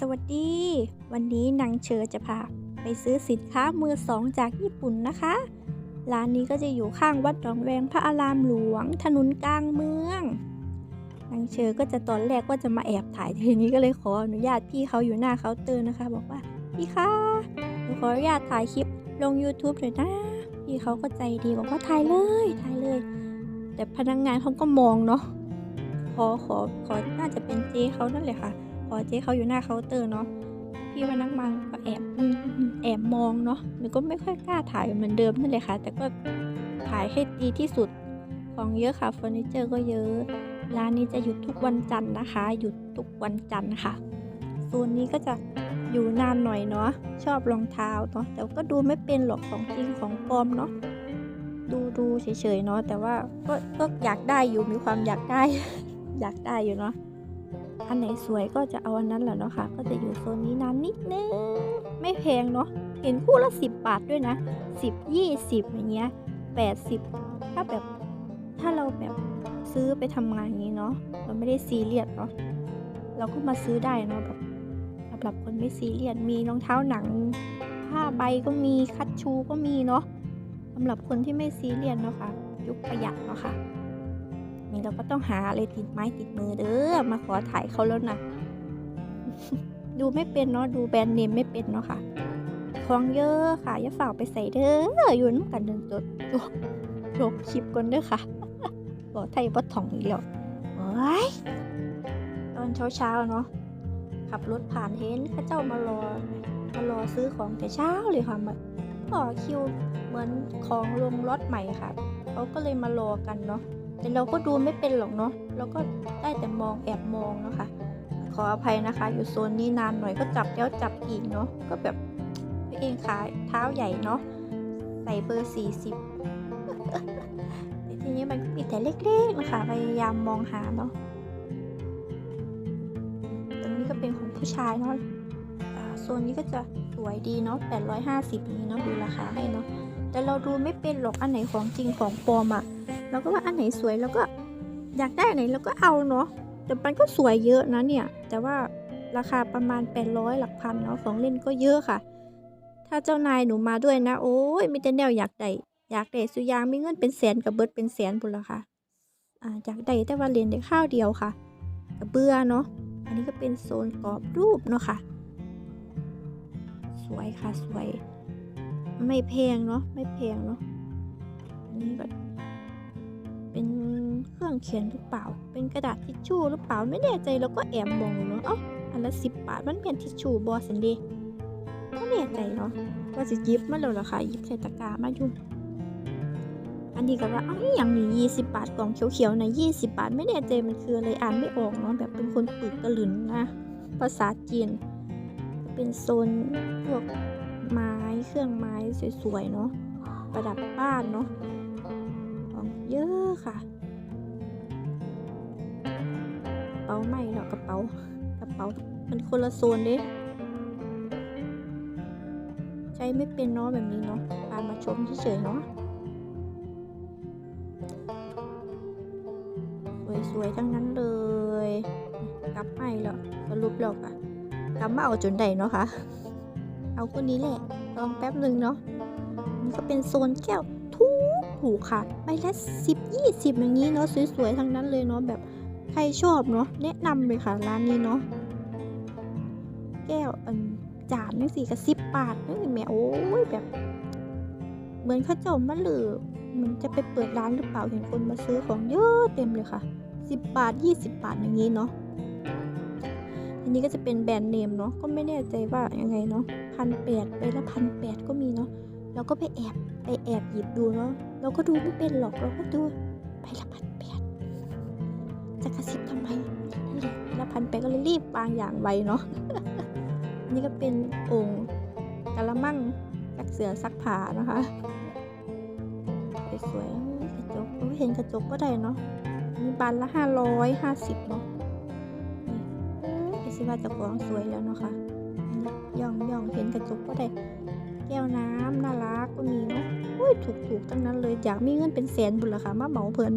สวัสดี วันนี้นางเชอจะพาไปซื้อสินค้ามือสองจากญี่ปุ่นนะคะ ร้านนี้ก็จะอยู่ข้างวัดหนองแวงพระอารามหลวง ถนนกลางเมือง นางเชอก็จะตอนแรกว่าจะมาแอบถ่ายทีนี้ก็เลยขออนุญาตพี่เขาอยู่หน้าเคาน์เตอร์นะคะ บอกว่าพี่คะหนูขออนุญาตถ่ายคลิปลง YouTube หน่อยนะพี่เขาก็ใจดีบอกว่าถ่ายเลยถ่ายเลย แต่พนักงานเขาก็มองเนาะขอขอขอน่าจะเป็นเจ๊เขานั่นแหละค่ะ พอเจ๊เขาอยู่หน้าเคาน์เตอร์เนาะพี่พนักงานก็แอบอืมอืมแอบมองเนาะหนูก็ไม่ค่อยกล้าถ่ายเหมือนเดิมนั่นแหละค่ะ แต่ก็ถ่ายให้ดีที่สุดของเยอะค่ะเฟอร์นิเจอร์ก็เยอะ ร้านนี้จะหยุดทุกวันจันทร์นะคะ หยุดทุกวันจันทร์ค่ะโซนนี้ก็จะอยู่นานหน่อยเนาะชอบรองเท้าเนาะแต่ก็ดูไม่เป็นหรอกของจริงของปลอมเนาะดูดูเฉยๆเนาะแต่ว่าก็ก็อยากได้อยู่มีความอยากได้ อยากได้อยู่เนาะ อันไหนสวยก็จะเอาอันนั้นแหละเนาะค่ะ ก็จะอยู่โซนนี้นานนิดนึง ไม่แพงเนาะ เห็นคู่ละสิบบาทด้วยนะสิบยี่สิบอย่างเงี้ยแปดสิบถ้าแบบถ้าเราแบบซื้อไปทำงานอย่างงี้เนาะ เราไม่ได้ซีเรียสเนาะ เราก็มาซื้อได้เนาะแบบสำหรับคนไม่ซีเรียส มีรองเท้าหนัง ผ้าใบก็มี คัตชูก็มีเนาะสำหรับคนที่ไม่ซีเรียสเนาะค่ะ ยุคประหยัดเนาะค่ะ นี่เราก็ต้องหาอะไรติดไม้ติดมือเด้อมาขอถ่ายเขาแล้วนะดูไม่เป็นเนาะดูแบรนด์เนมไม่เป็นเนาะค่ะของเยอะค่ะอย่าฝากไปใส่เด้ออยู่น้ำกันเดินจดจบจบคลิปก่อนเด้อค่ะบอกไทยบ่ถ่องอีกแล้วโอ้ยตอนเช้าๆเนาะขับรถผ่านเห็นข้าเจ้ามารอมารอซื้อของแต่เช้าเลยค่ะมาต่อคิวเหมือนของลงรถใหม่ค่ะเขาก็เลยมารอกันเนาะ แต่เราก็ดูไม่เป็นหรอกเนาะเราก็ได้แต่มองแอบมองเนาะคะขออภัยนะคะ อยู่โซนนี้นานหน่อยก็จับแล้วจับอีกเนาะก็แบบเองขาเท้าใหญ่เนาะใส่เบอร์สี่สิบแต่ทีนี้มันก็มีแต่เล็กๆนะคะพยายามมองหาเนาะตรงนี้ก็เป็นของผู้ชายเนาะโซนนี้ก็จะสวยดีเนาะ850นี้เนาะดูราคาให้เนาะแต่เราดูไม่เป็นหรอกอันไหนของจริงของปลอมอะ เราก็ว่าอันไหนสวยเราก็อยากได้อันไหนเราก็เอาเนาะแต่มันก็สวยเยอะนะเนี่ย แต่ว่าราคาประมาณ 800 หลักพันเนาะของเล่นก็เยอะค่ะ ถ้าเจ้านายหนูมาด้วยนะ โอ้ยมีแต่แนวอยากได้อยากได้สุยางมีเงินเป็นแสนกับเบิดเป็นแสนพุ่นละค่ะอ่าอยากได้แต่ว่าเรียนได้ข้าวเดียวค่ะกับเบื่อเนาะอันนี้ก็เป็นโซนกรอบรูปเนาะค่ะ สวยค่ะสวย ไม่แพงเนาะไม่แพงเนาะอันนี้ก็ เป็นเครื่องเขียนหรือเปล่า เป็นกระดาษทิชชู่หรือเปล่าไม่แน่ใจเราก็แอบมองอยู่เนาะเอ้าอันละสิบบาทมันเป็นทิชชู่บอสันเดไม่แน่ใจเนาะว่าจะหยิบมาแล้วล่ะค่ะหยิบใส่ตะกร้ามาอยู่อันนี้ก็ว่าเอ้าอย่างนี้ยี่สิบบาทกล่องเขียวๆนะยี่สิบบาทไม่แน่ใจมันคืออะไรอ่านไม่ออกเนาะแบบเป็นคนปึกกระหลืนนะ ภาษาจีนเป็นโซนพวกไม้เครื่องไม้สวยๆเนาะประดับบ้านเนาะ เยอะค่ะกระเป๋าไม่หรอกกระเป๋ากระเป๋ามันคนละโซนเด้ใช้ไม่เป็นเนาะแบบนี้เนาะพามาชมเฉยๆเนาะสวยๆทั้งนั้นเลยกลับไม่แล้วสรุปแล้วอะกลับมาเอาจนไดเนาะค่ะ เอาคนนี้แหละลองแป๊บหนึ่งเนาะนี่ก็เป็นโซนแก้ว ถูกค่ะใบละสิบยี่สิบอย่างนี้เนาะสวยๆทั้งนั้นเลยเนาะแบบใครชอบเนาะแนะนำเลยค่ะร้านนี้เนาะแก้วอันจานนั่นสิกับสิบบาทนั่นสิแม่โอ้ยแบบ เหมือนข้าเจ้ามาหรือมันจะไปเปิดร้านหรือเปล่าเห็นคนมาซื้อของเยอะเต็มเลยค่ะสิบบาทยี่สิบบาทอย่างนี้เนาะอันนี้ก็จะเป็นแบรนด์เนมเนาะก็ไม่แน่ใจว่ายังไงเนาะพันแปดไปละพันแปดก็มีเนาะเราก็ไปแอบไปแอบหยิบดูเนาะ เราก็ดูไม่เป็นหรอกเราก็ดูไปละพันแปดจะกระซิบทำไมนั่นแหละละพันแปดก็เลยรีบวางอย่างไวเนาะนนี้ก็เป็นโอ่งกะละมังจากเสือซักผ้านะคะสวยๆกระจกเห็นกระจกก็ได้เนาะมีบานละห้าร้อยห้าสิบเนาะนี่ไอซิว่าจะของสวยแล้วเนาะค่ะอันนี้ย่องย่อง กระจกก็ได้แก้วน้ำน่ารักก็มีเนาะอุ้ยถูกถูกๆทั้งนั้นเลยอยากมีเงินเป็นแสนบุญละค่ะมาเหมาเพลิน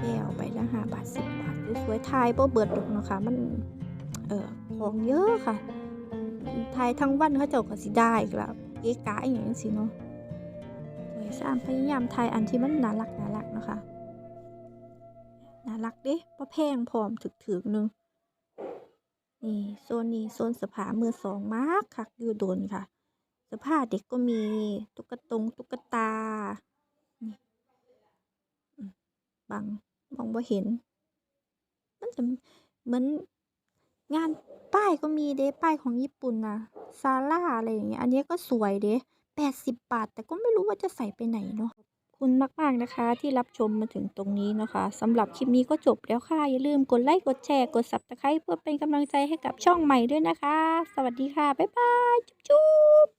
แก้วไปละห้าบาทสิบบาทสวยๆทายบ่เบิดดอกเนาะค่ะมันเออของเยอะค่ะทายทั้งวันเขาเจ้าก็สิได้อีกแล้วเก๊กะอย่างจังซี่เนาะสวยซ้ำพยายามทายอันที่มันน่ารักน่ารักเนาะค่ะน่ารักเด้บ่แพงพร้อมถึกๆหนึง นี่โซนนี้โซนสื้อผ้ามือสองมากคักอยู่โดนค่ะสื้อผ้าเด็กก็มีตุ๊กตงตุ๊กตานี่บังมองบ่เห็น มันจะเหมือนงานป้ายก็มีเด้ป้ายของญี่ปุ่นนะซาร่าอะไรอย่างเงี้ยอันนี้ก็สวยเด้แปดสิบบาท แต่ก็ไม่รู้ว่าจะใส่ไปไหนเนาะ คุณมาก ๆ นะคะ ที่รับชมมาถึงตรงนี้นะคะสำหรับคลิปนี้ก็จบแล้วค่ะ อย่าลืมกดไลค์กดแชร์กดซับสไคร b ์เพื่อเป็นกำลังใจให้กับช่องใหม่ด้วยนะคะ สวัสดีค่ะ บ๊ายบาย จุ๊บ